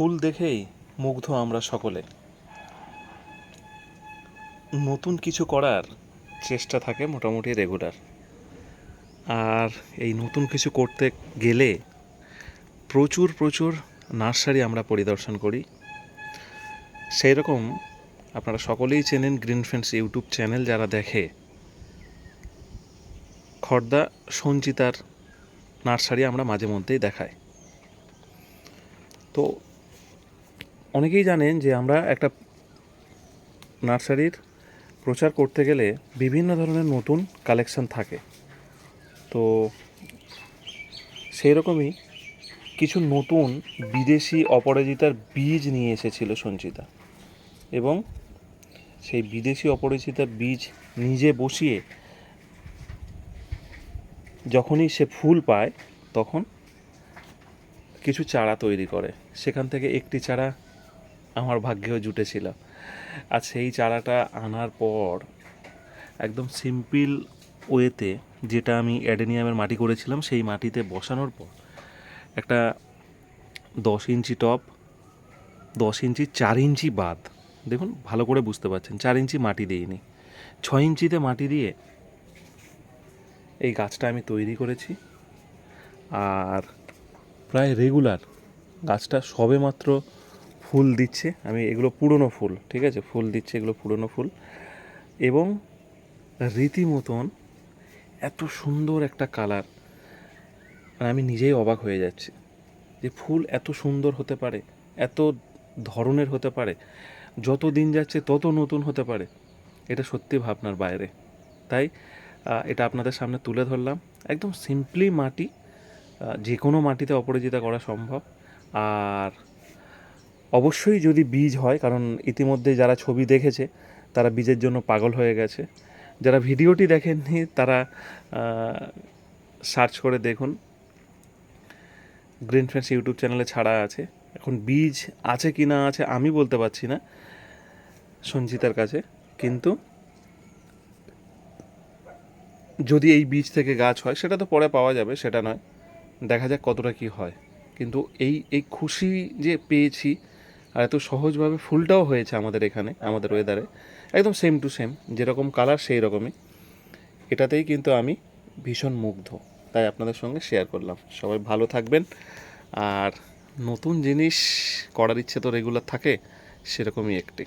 ফুল দেখেই মুগ্ধ আমরা সকলে। নতুন কিছু করার চেষ্টা থাকে মোটামুটি রেগুলার আর এই নতুন কিছু করতে গেলে প্রচুর প্রচুর নার্সারি আমরা পরিদর্শন করি। সেই রকম আপনারা সকলেই চেনেন গ্রিন ফ্রেন্ডস ইউটিউব চ্যানেল যারা দেখে। খর্দা সঞ্চিতার নার্সারি আমরা মাঝে মধ্যেই দেখাই। তো অনেকেই জানেন যে আমরা একটা নার্সারির প্রচার করতে গেলে বিভিন্ন ধরনের নতুন কালেকশন থাকে। তো সেই রকমই কিছু নতুন বিদেশি অপরাজিতার বীজ নিয়ে এসেছিল সঞ্চিতা এবং সেই বিদেশি অপরিচিতার বীজ নিজে বসিয়ে যখনই সে ফুল পায়, তখন কিছু চারা তৈরি করে। সেখান থেকে একটি চারা আমার ভাগ্যেও জুটেছিল। আর সেই চারাটা আনার পর একদম সিম্পল ওয়েতে যেটা আমি অ্যাডেনিয়ামের মাটি করেছিলাম, সেই মাটিতে বসানোর পর একটা দশ ইঞ্চি টপ, দশ ইঞ্চি, চার ইঞ্চি বাদ দেখুন ভালো করে বুঝতে পারছেন, চার ইঞ্চি মাটি দিইনি, ছয় ইঞ্চিতে মাটি দিয়ে এই গাছটা আমি তৈরি করেছি। আর প্রায় রেগুলার গাছটা সবে মাত্র ফুল দিচ্ছে, আমি এগুলো পুরনো ফুল, ঠিক আছে? ফুল দিচ্ছে, এগুলো পুরনো ফুল। এবং রীতিমতন এত সুন্দর একটা কালার আমি নিজেই অবাক হয়ে যাচ্ছি যে ফুল এত সুন্দর হতে পারে, এত ধরনের হতে পারে, যত দিন যাচ্ছে তত নতুন হতে পারে। এটা সত্যি ভাবনার বাইরে। তাই এটা আপনাদের সামনে তুলে ধরলাম। একদম সিম্পলি মাটি যে কোনো মাটিতে অপরাজিতা করা সম্ভব। আর অবশ্যই যদি বীজ হয়, কারণ ইতিমধ্যে যারা ছবি দেখেছে, তারা বীজের জন্য পাগল হয়ে গেছে। যারা ভিডিওটি দেখেননি, তারা সার্চ করে দেখুন। গ্রিন ফ্রেন্ডস ইউটিউব চ্যানেলে ছাড়া আছে। এখন বীজ আছে কি না আছে, আমি বলতে পারছি না সঞ্চিতার কাছে। কিন্তু যদি এই বীজ থেকে গাছ হয়, সেটা তো পরে পাওয়া যাবে, সেটা নয়। দেখা যাক কতটা কি হয়। কিন্তু এই এই খুশি যে পেয়েছি আর এত সহজভাবে ফুলটাও হয়েছে আমাদের এখানে, আমাদের ওয়েদারে একদম সেম টু সেম যেরকম কালার সেই রকমই। এটাতেই কিন্তু আমি ভীষণ মুগ্ধ, তাই আপনাদের সঙ্গে শেয়ার করলাম। সবাই ভালো থাকবেন, আর নতুন জিনিস করার ইচ্ছে তো রেগুলার থাকে, সেরকমই একটি।